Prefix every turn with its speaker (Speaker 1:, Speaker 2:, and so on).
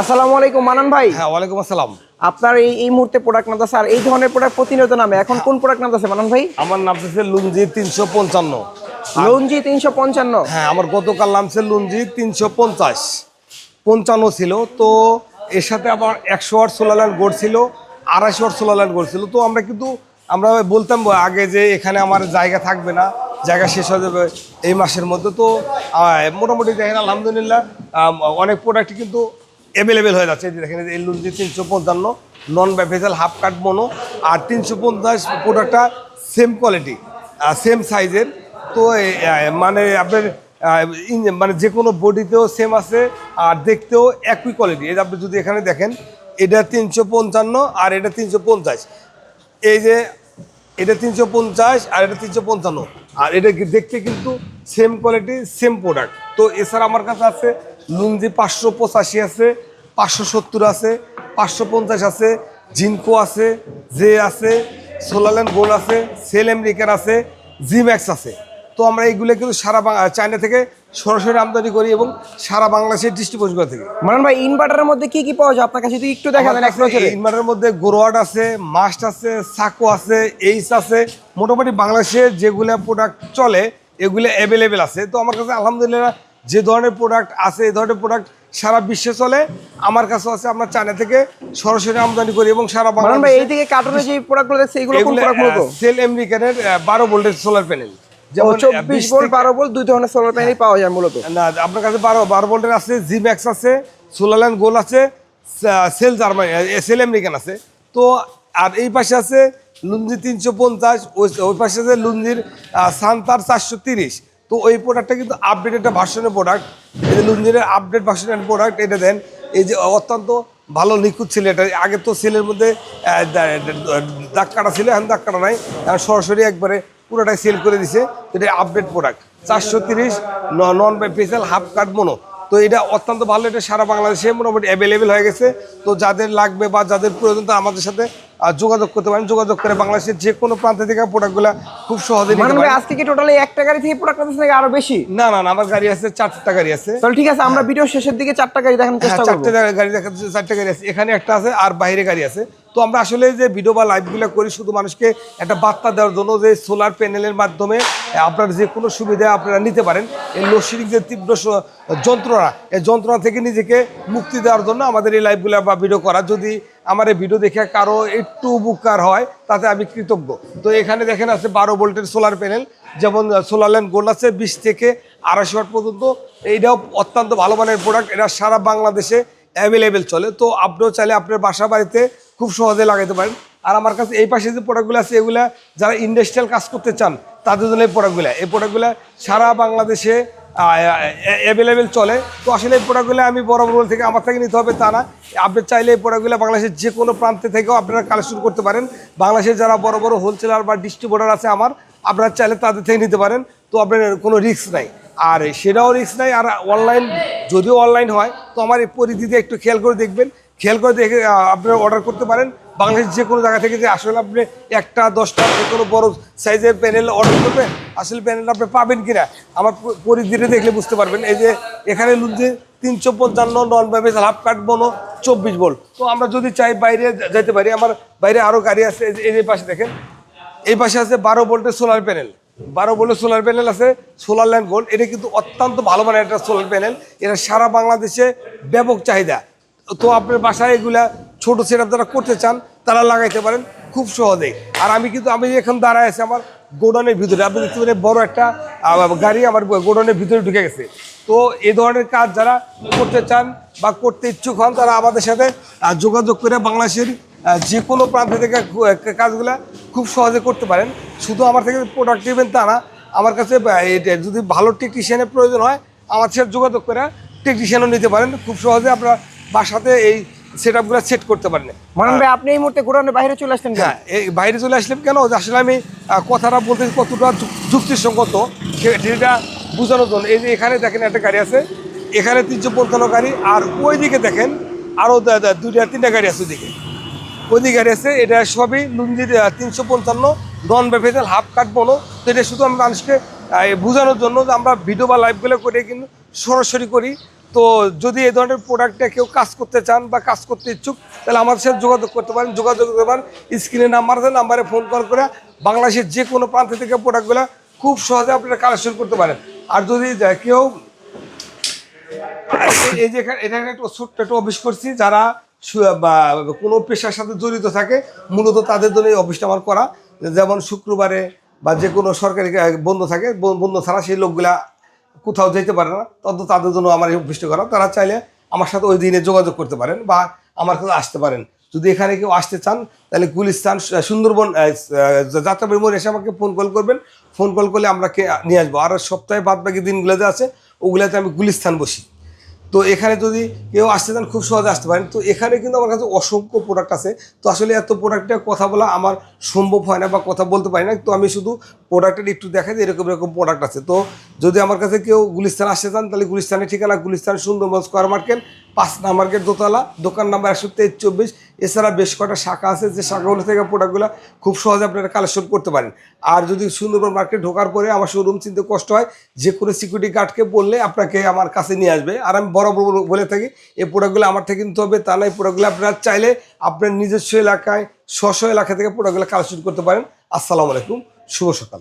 Speaker 1: আসসালামু আলাইকুম মানান ভাই।
Speaker 2: হ্যাঁ ওয়ালাইকুম আসসালাম।
Speaker 1: আপনার এই এই মুহূর্তে প্রোডাক্ট নামতেছে আর এই ধরনের প্রোডাক্ট প্রতিনিয়ত নামে। এখন কোন প্রোডাক্ট নামতেছে মানান ভাই?
Speaker 2: আমার নাম হচ্ছে লুঞ্জি তিনশো পঞ্চান্ন।
Speaker 1: লঞ্জি তিনশো পঞ্চান্ন।
Speaker 2: হ্যাঁ আমার গতকাল নামছে লুঞ্জি তিনশো পঞ্চাশ। পঞ্চান্ন ছিল তো এর সাথে আবার একশো আট সোলার লাইন গোড ছিল আড়াইশো আট সোলার লাইন গোড ছিল। তো আমরা কিন্তু আমরা বলতাম আগে যে এখানে আমার জায়গা থাকবে না। জায়গা শেষ হয়ে যাবে এই মাসের মধ্যে তো মোটামুটি দেখেন, আলহামদুলিল্লাহ অনেক প্রোডাক্ট কিন্তু অ্যাভেলেবেল হয়ে যাচ্ছে। দেখেন, এই লুঞ্জি তিনশো পঞ্চান্ন নন ব্যাফেজাল হাফ কাট মনো আর তিনশো পঞ্চাশ প্রোডাক্টটা সেম কোয়ালিটি সেম সাইজের তো মানে আপনার মানে যে কোনো বডিতেও সেম আছে, আর দেখতেও একই কোয়ালিটি যে আপনি যদি এখানে দেখেন, এটা তিনশো পঞ্চান্ন আর এটা তিনশো পঞ্চাশ। এই যে এটা তিনশো পঞ্চাশ আর এটা তিনশো পঞ্চান্ন। আর এটা দেখতে কিন্তু সেম কোয়ালিটি সেম প্রোডাক্ট তো এছাড়া আমার কাছে আছে লুঙ্গি পাঁচশো পঁচাশি আছে, পাঁচশো সত্তর আছে, পাঁচশো পঞ্চাশ আছে, জিনকো আছে, জে আছে, সোলালেন গোল্ড আছে, সেল আমেরিকান আছে, জিম্যাক্স আছে। তো আমরা এইগুলো কিন্তু সারা চায়না থেকে সরাসরি আমদানি করি এবং সারা বাংলাদেশের ডিস্ট্রিবিউশন থাকি।
Speaker 1: মানান ভাই ইনভার্টারের মধ্যে কি কি পাওয়া যায়? আপনার কাছে যদি একটু দেখা দেন এক নজরে।
Speaker 2: ইনভার্টারের মধ্যে গোরোয়াট আছে মাস্ট আছে সাকো আছে এইস আছে মোটামুটি বাংলাদেশে যেগুলো প্রোডাক্ট চলে এগুলো অ্যাভেলেবেল আছে। তো আমার কাছে আলহামদুলিল্লাহ যে ধরনের প্রোডাক্ট আছে এই ধরনের প্রোডাক্ট সারা বিশ্বে চলে আমার কাছে আছে আমরা চায়না থেকে সরাসরি আমদানি করি এবং সারা বাংলাদেশে
Speaker 1: এই দিকে কার্টুনে যে প্রোডাক্টগুলো দেখছে এগুলো কোন প্রোডাক্ট মূলত
Speaker 2: সেল আমেরিকানের বারো ভোল্টের সোলার প্যানেল যেমন
Speaker 1: চব্বিশ ভোল্ট বারো ভোল্ট দুই ধরনের সোলার প্যানেল পাওয়া যায় মূলত।
Speaker 2: না আপনার কাছে বারো বারো ভোল্টের আছে আছে সোলারল্যান্ড গোল আছে সেল জার্মানি সেল আমেরিকান আছে। তো আর এই পাশে আছে লুঞ্জি তিনশো পঞ্চাশ ওই পাশে আছে লুঞ্জির সান্তার চারশো তিরিশ। তো ওই প্রোডাক্টটা কিন্তু আপডেট একটা ভার্সনের প্রোডাক্ট আপডেট ভার্সনের প্রোডাক্ট এটা দেন। এই যে অত্যন্ত ভালো নিখুঁত ছিল এটা। আগে তো সেলের মধ্যে দাগ কাটা ছিল এখন দাগ কাটা নাই। সরাসরি একবারে পুরোটাই সেল করে দিছে। এটা আপডেট প্রোডাক্ট চারশো তিরিশ নন পেসেল হাফ কাট মনো তো এটা অত্যন্ত ভালো, এটা সারা বাংলাদেশে মোটামুটি অ্যাভেলেবেল হয়ে গেছে। তো যাদের লাগবে বা যাদের প্রয়োজন, তো আমাদের সাথে যোগাযোগ করতে পারেন যোগাযোগ করে বাংলাদেশের যে কোনো প্রান্ত থেকে প্রোডাক্টগুলো খুব সহজে নিতে পারেন।
Speaker 1: আজকে কি টোটালি একটা গাড়ি থেকে প্রোডাক্ট নামতেছে নাকি আরও বেশি?
Speaker 2: না না না আমার গাড়ি আছে চারটা গাড়ি আছে।
Speaker 1: তাহলে ঠিক আছে আমরা ভিডিও শেষের দিকে চারটা গাড়ি দেখানোর
Speaker 2: হ্যাঁ
Speaker 1: চেষ্টা করব।
Speaker 2: চারটে গাড়ি দেখা চারটে গাড়ি আছে। এখানে একটা আছে আর বাইরে গাড়ি আছে। তো আমরা আসলে যে ভিডিও বা লাইভগুলো করি শুধু মানুষকে একটা বার্তা দেওয়ার জন্য যে সোলার প্যানেলের মাধ্যমে আপনার যে কোনো সুবিধা আপনারা নিতে পারেন। এই লোডশেডিং যে তীব্র যন্ত্রণা এই যন্ত্রণা থেকে নিজেকে মুক্তি দেওয়ার জন্য আমাদের এই লাইভগুলো বা ভিডিও করা। যদি আমার এই ভিডিও দেখে কারও একটু উপকার হয়, তাতে আমি কৃতজ্ঞ। তো এখানে দেখেন আছে বারো ভোল্টের সোলার প্যানেল যেমন সোলার ল্যান্ড গোল্ড আছে, বিশ থেকে আড়াইশো ওয়াট পর্যন্ত। এইটাও অত্যন্ত ভালো মানের প্রোডাক্ট এটা সারা বাংলাদেশে অ্যাভেলেবেল চলে। তো আপনিও চাইলে আপনার বাসা বাড়িতে খুব সহজে লাগাতে পারেন। আর আমার কাছে এই পাশে যে প্রোডাক্টগুলো আছে, এগুলা যারা ইন্ডাস্ট্রিয়াল কাজ করতে চান, তাদের জন্য এই প্রোডাক্টগুলো এই প্রোডাক্টগুলো সারা বাংলাদেশে অ্যাভেলেবেল চলে। তো আসলে এই প্রোডাক্টগুলো আমি বড় বড় থেকে আমার থেকে নিতে হবে তা না। আপনি চাইলে এই প্রোডাক্টগুলো বাংলাদেশের যে কোনো প্রান্তে থেকেও আপনারা কালেকশন করতে পারেন। বাংলাদেশের যারা বড় বড় হোলসেলার বা ডিস্ট্রিবিউটার আছে আমার, আপনারা চাইলে তাদের থেকে নিতে পারেন। তো আপনার কোনো রিস্ক নাই। আর সেটাও রিস্ক নাই। আর অনলাইন যদিও অনলাইন হয়, তো আমার এই পরিধিতে একটু খেয়াল করে দেখবেন। খেয়াল করে দেখে আপনারা অর্ডার করতে পারেন। বাংলাদেশের যে কোনো জায়গা থেকে যে আসলে আপনি একটা, দশটা, যে কোনো বড় সাইজের প্যানেল অর্ডার করবেন আসলে প্যানেল আপনি পাবেন কিনা? আমার প- পরিধিটা দেখলে বুঝতে পারবেন। এই যে এখানে লুঞ্জে তিনশো পঞ্চান্ন নন ব্যাপেজ হাফ কাট বনো চব্বিশ ভোল্ট তো আমরা যদি চাই বাইরে যেতে পারি, আমার বাইরে আরও গাড়ি আছে, এই যে- পাশে দেখেন। এই পাশে আছে বারো ভোল্টের সোলার প্যানেল বারো ভোল্টের সোলার প্যানেল আছে সোলার ল্যান্ড গোল্ড এটা কিন্তু অত্যন্ত ভালো মানের একটা সোলার প্যানেল এটা সারা বাংলাদেশে ব্যাপক চাহিদা। তো আপনার বাসায় এগুলা ছোট সেট যারা করতে চান, তারা লাগাইতে পারেন খুব সহজেই। আর আমি কিন্তু, আমি এখন দাঁড়ায় আছি আমার গোডাউনের ভিতরে। আপনি দেখতে পারেন বড় একটা গাড়ি আমার গোডাউনের ভিতরে ঢুকে গেছে। তো এই ধরনের কাজ যারা করতে চান বা করতে ইচ্ছুক হন, তারা আমাদের সাথে যোগাযোগ করে বাংলাদেশের যে কোনো প্রান্ত থেকে কাজগুলা খুব সহজে করতে পারেন। শুধু আমার থেকে প্রোডাক্ট নেবেন তা না, আমার কাছে যদি ভালো টেকনিশিয়ানের প্রয়োজন হয়, আমার সাথে যোগাযোগ করে টেকনিশিয়ানও নিতে পারেন। খুব সহজে আপনারা বাসাতে এই সেট আপগুলো সেট করতে পারেন
Speaker 1: মানান ভাই আপনি এই মুহূর্তে গোডাউনের বাইরে চলে আসতেন কেন?
Speaker 2: হ্যাঁ এই বাইরে চলে আসলাম কেন? যে আসলে আমি কথাটা বলতে কতটা যুক- যুক্তিসঙ্গত সেটা বোঝানোর জন্য। এই যে এখানে দেখেন একটা গাড়ি আছে এখানে তিনশো পঞ্চান্ন গাড়ি আর ওই দিকে দেখেন আরও দুইটা তিনটা গাড়ি আছে ওইদিকে। ওইদিকে গাড়ি আছে এটা সবই লুঙ্গির তিনশো পঞ্চান্ন নন বেফেজাল হাফ কাট বলো তো এটা শুধু আমি মানুষকে বোঝানোর জন্য যে আমরা ভিডিও বা লাইভগুলো করে কিন্তু সরাসরি করি। তো যদি এই ধরনের প্রোডাক্টে কেউ কাজ করতে চান বা কাজ করতে ইচ্ছুক, তাহলে আমাদের সাথে যোগাযোগ করতে পারেন। যোগাযোগ করতে পারেন স্ক্রিনে নাম্বার আছে নাম্বারে ফোন কল করে বাংলাদেশের যে কোনো প্রান্ত থেকে প্রোডাক্টগুলো খুব সহজে আপনারা কালেকশন করতে পারেন। আর যদি কেউ এই- যে এটা একটা ছোট্ট একটা অফিস করছি, যারা কোনো পেশার সাথে জড়িত থাকে, মূলত তাদের জন্য এই অফিসটা আমার করা। যেমন শুক্রবারে বা যে কোনো সরকারি বন্ধ থাকে বন্ধ ছাড়া সেই লোকগুলা কোথাও যেতে পারে না তত তাদের জন্য আমার এই করা। তারা চাইলে আমার সাথে ওই দিনে যোগাযোগ করতে পারেন বা আমার কাছে আসতে পারেন। যদি এখানে কেউ আসতে চান, তাহলে গুলিস্তান সুন্দরবন যাত্রাবাড়ি মোড় এসে আমাকে ফোন কল করবেন। ফোন কল করলে আমরা কে নিয়ে আসব। আর সপ্তাহে বাদ বাকি দিনগুলোতে আছে, ওগুলাতে আমি গুলিস্তান বসি। তো এখানে যদি কেউ আসতে চান, খুব সহজে আসতে পারেন। তো এখানে কিন্তু আমার কাছে অসংখ্য প্রোডাক্ট আছে। তো আসলে এত প্রোডাক্টে কথা বলা আমার সম্ভব হয় না বা কথা বলতে পারি না। তো আমি শুধু প্রোডাক্টের একটু দেখাই যে এরকম এরকম প্রোডাক্ট আছে। তো যদি আমার কাছে কেউ গুলিস্তান আসতে চান, তাহলে গুলিস্তানের ঠিকানা গুলিস্তান সুন্দরবন স্কোয়ার মার্কেট, পাঁচ নাম্বারকের দোতলা, দোকান নাম্বার একশো তেইশ, চব্বিশ। এছাড়া বেশ কটা শাখা আছে, যে শাখাগুলো থেকে প্রোডাক্টগুলো খুব সহজে আপনারা কালেকশন করতে পারেন। আর যদি সুন্দরবন মার্কেট ঢোকার পরে আমার শোরুম চিনতে কষ্ট হয়, যে কোনো সিকিউরিটি গার্ডকে বললে আপনাকে আমার কাছে নিয়ে আসবে। আর আমি বরাবর বলে থাকি, এই প্রোডাক্টগুলো আমার থেকে কিনতে হবে, তা নয় প্রোডাক্টগুলো আপনারা চাইলে আপনার নিজস্ব এলাকায় স্ব স্ব এলাকা থেকে প্রোডাক্টগুলো কালেকশন করতে পারেন। আসসালামু আলাইকুম। শুভ সকাল।